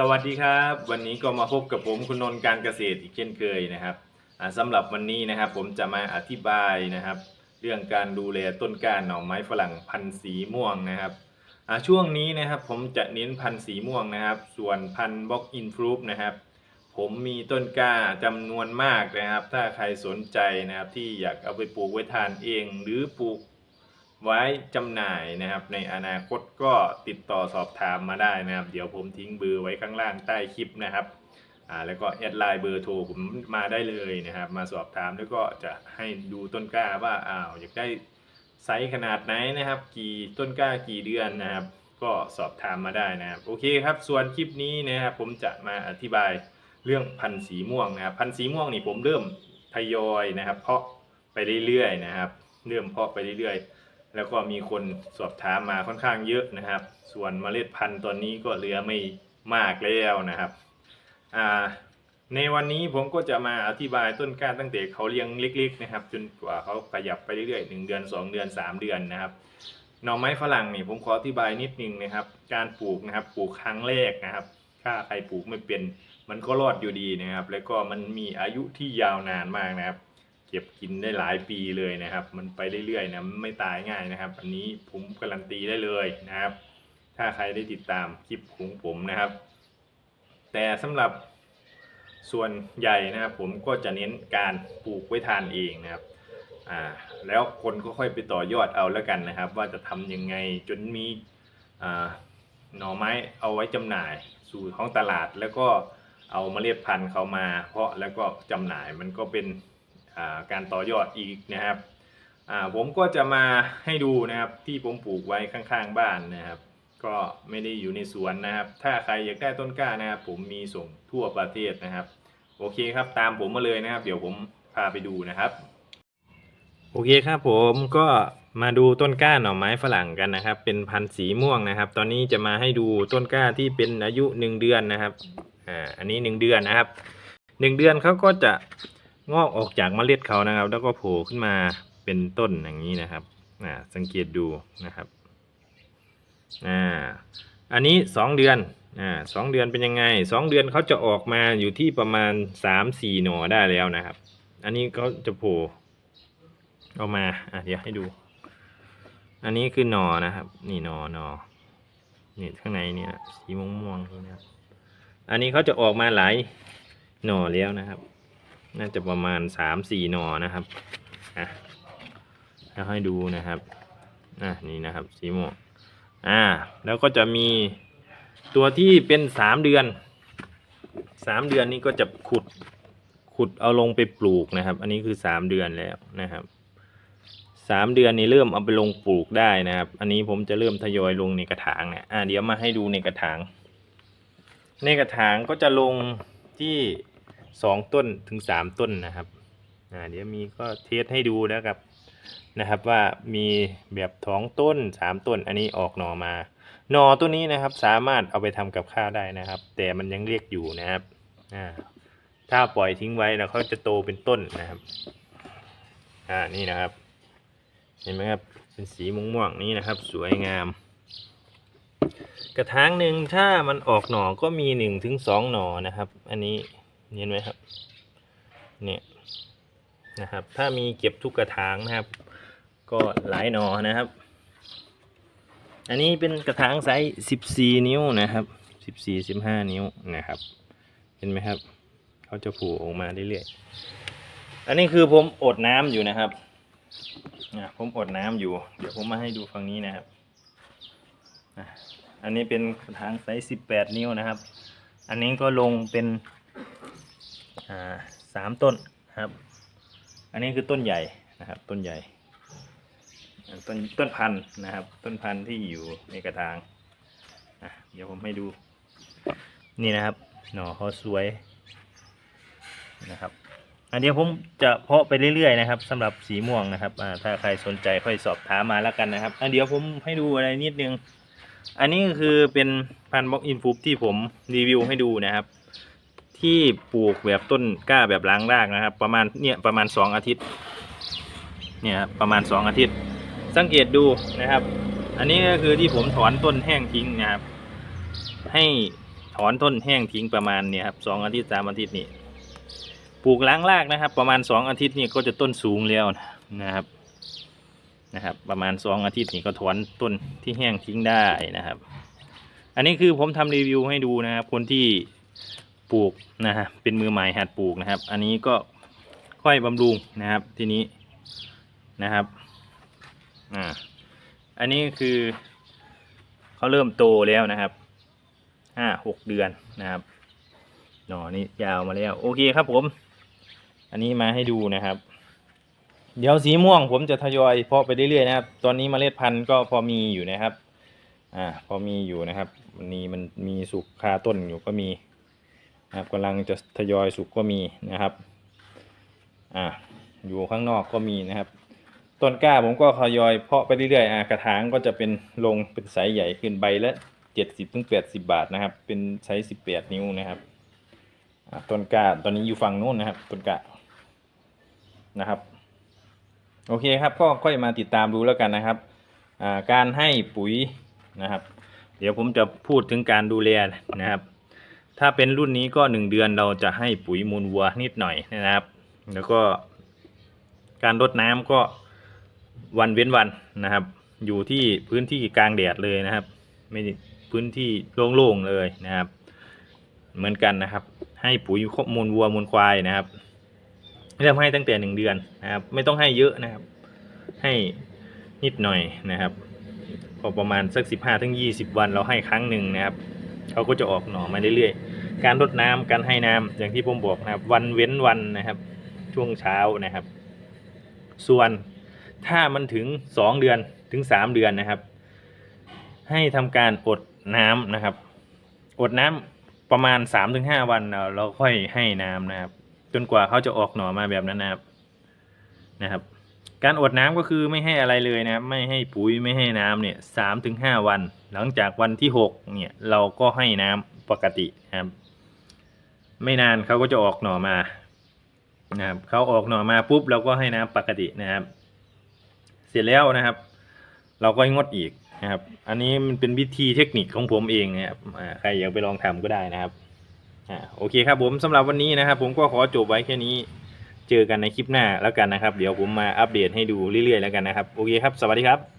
สวัสดีครับ วันนี้ก็มาพบกับผมคุณนนท์การเกษตรอีกเช่นเคยนะครับอ่าสำหรับวันนี้นะครับผมจะมาอธิบายนะครับ เรื่องการดูแลต้นกล้าหน่อไม้ฝรั่งพันธุ์สีม่วงนะครับช่วงนี้นะครับผมจะเน้นพันธุ์สีม่วงนะครับ ส่วนพันธุ์บล็อกอินฟลูปนะครับ ผมมีต้นกล้าจำนวนมากนะครับ ถ้าใครสนใจนะครับที่อยากเอาไปปลูกไว้ทานเอง หรือปลูก ไว้จำหน่ายนะครับ ในอนาคตก็ติดต่อสอบถามมาได้นะครับ เดี๋ยวผมทิ้งเบอร์ไว้ข้างล่างใต้คลิปนะครับอ่าแล้วก็แอดไลน์เบอร์โทรผมมาได้เลยนะครับ มาสอบถามแล้วก็จะให้ดูต้นกล้าว่าอ้าวอยากได้ไซส์ขนาดไหนนะครับ กี่ต้นกล้ากี่เดือนนะครับ ก็สอบถามมาได้นะครับโอเคครับ ส่วนคลิปนี้นะครับผมจะมาอธิบายเรื่องพันธุ์สีม่วงนะครับพันธุ์สีม่วงนี่ผมเริ่มทยอยนะครับ เพาะไปเรื่อยๆนะครับ เริ่มเพาะไปเรื่อยๆ แล้วก็มีคนสอบถามมาค่อนข้างเยอะนะครับ ส่วนเมล็ดพันธุ์ตอนนี้ก็เหลือไม่มากแล้วนะครับในวันนี้ผมก็จะมาอธิบายต้นกล้าตั้งแต่เขาเลี้ยงเล็ก ๆ นะครับ จนกว่าเขาขยับไปเรื่อยๆหนึ่งเดือนสองเดือนสามเดือนนะครับหน่อไม้ฝรั่งนี่ผมขออธิบายนิดนึงนะครับ การปลูกนะครับปลูกครั้งแรกนะครับ ถ้าใครปลูกไม่เป็นมันก็รอดอยู่ดีนะครับ แล้วก็มันมีอายุที่ยาวนานมากนะครับ เก็บกินได้หลายปีเลยนะครับ มันไปเรื่อยๆนะมันไม่ตายง่ายนะครับ อันนี้ผมการันตีได้เลยนะครับ ถ้าใครได้ติดตามคลิปของผมนะครับ แต่สำหรับส่วนใหญ่นะครับ ผมก็จะเน้นการปลูกไว้ทานเองนะครับอ่าแล้วคนก็ค่อยไปต่อยอดเอาแล้วกันนะครับ ว่าจะทำยังไงจนมีอ่าหน่อไม้เอาไว้จำหน่ายสู่ท้องตลาดแล้วก็เอาเมล็ดพันธุ์เขามา เพาะแล้วก็จำหน่ายมันก็เป็น การต่อยอดอีกนะครับผมก็จะมาให้ดูนะครับที่ผมปลูกไว้ข้างๆบ้านนะครับ ก็ไม่ได้อยู่ในสวนนะครับ ถ้าใครอยากได้ต้นกล้านะครับ ผมมีส่งทั่วประเทศนะครับ โอเคครับตามผมมาเลยนะครับ เดี๋ยวผมพาไปดูนะครับ โอเคครับผมก็มาดูต้นกล้าหน่อไม้ฝรั่งกันนะครับ เป็นพันธุ์สีม่วงนะครับ ตอนนี้จะมาให้ดูต้นกล้าที่เป็นอายุหนึ่งเดือนนะครับอ่าอันนี้หนึ่งเดือนนะครับหนึ่งเดือนเขาก็จะ งอกออกจากเมล็ดเขานะครับ แล้วก็โผล่ขึ้นมาเป็นต้นอย่างนี้นะครับอ่าสังเกตดูนะครับอ่าอันนี้สองเดือนอ่าสองเดือนเป็นยังไงสองเดือนเขาจะออกมาอยู่ที่ประมาณสามสี่หน่อได้แล้วนะครับ อันนี้เขาจะโผล่เอามาอะเดี๋ยวให้ดู อันนี้คือหนอนะครับ นี่หนอหนอนี่ข้างในนี่นะสีม่วงม่วงๆนี่นะครับอันนี้เขาจะออกมาหลายหน่อแล้วนะครับ น่าจะประมาณสามสี่หน่อนะครับอะแล้วให้ดูนะครับอะนี่นะครับสีม่วงอ่าแล้วก็จะมีตัวที่เป็นสามเดือนสามเดือนนี้ก็จะขุดขุดเอาลงไปปลูกนะครับ อันนี้คือสามเดือนแล้วนะครับสามเดือนนี้เริ่มเอาไปลงปลูกได้นะครับ อันนี้ผมจะเริ่มทยอยลงในกระถางเนี่ยอ่าเดี๋ยวมาให้ดูในกระถาง ในกระถางก็จะลงที่ สองต้นถึงสามต้นนะครับอ่าเดี๋ยวมีก็เทสให้ดูแล้วครับนะครับว่ามีแบบท้องต้นสามต้นอันนี้ออกหน่อมาหน่อตัวนี้นะครับสามารถเอาไปทำกับข้าวได้นะครับ แต่มันยังเรียกอยู่นะครับอ่าถ้าปล่อยทิ้งไว้แล้วเขาจะโตเป็นต้นนะครับอ่านี่นะครับ เห็นไหมครับเป็นสีม่วงๆนี้นะครับ สวยงาม กระถางหนึ่งถ้ามันออกหน่อก็มีหนึ่งถึงสองหน่อนะครับ อันนี้ เห็นไหมครับ เนี่ยนะครับ ถ้ามีเก็บทุกกระถางนะครับ ก็หลายหนอนะครับ อันนี้เป็นกระถางไซส์สิบสี่นิ้วนะครับสิบสี่สิบห้านิ้วนะครับ เห็นไหมครับเขาจะผูออกมาเรื่อยๆอันนี้คือผมอดน้ำอยู่นะครับอะผมอดน้ำอยู่ เดี๋ยวผมมาให้ดูฝั่งนี้นะครับอันนี้เป็นกระถางไซส์สิบแปดนิ้วนะครับ อันนี้ก็ลงเป็น อ่าสามต้นนะครับ อันนี้คือต้นใหญ่นะครับ ต้นใหญ่ ต้นต้นพันธุ์นะครับ ต้นพันธุ์ที่อยู่ในกระถางอะเดี๋ยวผมให้ดู นี่นะครับ หน่อเขาสวยนะครับ อันเดียวผมจะเพาะไปเรื่อยๆนะครับสำหรับสีม่วงนะครับอ่าถ้าใครสนใจค่อยสอบถามมาแล้วกันนะครับ อันเดี๋ยวผมให้ดูอะไรนิดนึง อันนี้ก็คือเป็นพันธุ์บล็อกอินฟูที่ผมรีวิวให้ดูนะครับ ที่ปลูกแบบต้นกล้าแบบล้างรากนะครับ ประมาณเนี่ยประมาณสองอาทิตย์ เนี่ยครับประมาณสองอาทิตย์ สังเกตดูนะครับ อันนี้ก็คือที่ผมถอนต้นแห้งทิ้งนะครับ ให้ถอนต้นแห้งทิ้งประมาณเนี่ยครับสองอาทิตย์สามอาทิตย์นี่ปลูกล้างรากนะครับ ประมาณสองอาทิตย์นี่ก็จะต้นสูงแล้วนะครับนะครับ ประมาณสองอาทิตย์นี่ก็ถอนต้นที่แห้งทิ้งได้นะครับ อันนี้คือผมทำรีวิวให้ดูนะครับ คนที่ ปลูกนะฮะเป็นมือใหม่หัดปลูกนะครับ อันนี้ก็ค่อยบำรุงนะครับทีนี้นะครับอ่าอันนี้คือเขาเริ่มโตแล้วนะครับห้าหกเดือนนะครับหน่อนี่ยาวมาแล้วโอเคครับผม อันนี้มาให้ดูนะครับ เดี๋ยวสีม่วงผมจะทยอยเพาะไปเรื่อยๆนะครับ ตอนนี้เมล็ดพันธุ์ก็พอมีอยู่นะครับ อ่า พอมีอยู่นะครับวันนี้มันมีสุกคาต้นอยู่ก็มี นะครับกำลังจะทยอยสุกก็มีนะครับอ่าอยู่ข้างนอกก็มีนะครับ ต้นกล้าผมก็ทยอยเพาะไปเรื่อยๆอ่ากระถางก็จะเป็นลงเป็นไซส์ใหญ่ขึ้นใบละเจ็ดสิบถึงแปดสิบาทนะครับ เป็นไซส์สิบแปดนิ้วนะครับอ่าต้นกล้าตอนนี้อยู่ฝั่งนู้นนะครับต้นกล้านะครับ โอเคครับก็ค่อยมาติดตามดูแล้วกันนะครับอ่าการให้ปุ๋ยนะครับ เดี๋ยวผมจะพูดถึงการดูแลนะครับ ถ้าเป็นรุ่นนี้ก็หนึ่งเดือนเราจะให้ปุ๋ยมูลวัวนิดหน่อยนะครับ แล้วก็การรดน้ำก็วันเว้นวันนะครับ อยู่ที่พื้นที่กลางแดดเลยนะครับ ไม่พื้นที่โล่งๆเลยนะครับ เหมือนกันนะครับ ให้ปุ๋ยมูลวัวมูลควายนะครับเริ่มให้ตั้งแต่หนึ่งเดือนนะครับ ไม่ต้องให้เยอะนะครับ ให้นิดหน่อยนะครับพอประมาณสักสิบห้าถึงยี่สิบวันเราให้ครั้งหนึ่งนะครับเขาก็จะออกหน่อมาเรื่อยๆ การรดน้ำการให้น้ำอย่างที่ผมบอกนะครับ วันเว้นวันนะครับ ช่วงเช้านะครับ ส่วนถ้ามันถึงสองเดือนถึงสามเดือนนะครับ ให้ทำการอดน้ำนะครับ อดน้ำประมาณสามถึงห้าวันเราค่อยให้น้ำนะครับ จนกว่าเขาจะออกหน่อมาแบบนั้นนะครับนะครับ การอดน้ำก็คือไม่ให้อะไรเลยนะครับ ไม่ให้ปุ๋ยไม่ให้น้ำเนี่ยสามถึงห้าวัน หลังจากวันที่หกเนี่ยเราก็ให้น้ำปกตินะครับ ไม่นานเขาก็จะออกหน่อมานะครับเขาออกหน่อมาปุ๊บเราก็ให้น้ำปกตินะครับ เสร็จแล้วนะครับ เราก็งดอีกนะครับ อันนี้มันเป็นวิธีเทคนิคของผมเองนะครับใครอยากไปลองทำก็ได้นะครับอ่าโอเคครับผมสำหรับวันนี้นะครับ ผมก็ขอจบไว้แค่นี้ เจอกันในคลิปหน้าแล้วกันนะครับ เดี๋ยวผมมาอัปเดตให้ดูเรื่อยๆแล้วกันนะครับ โอเคครับ สวัสดีครับ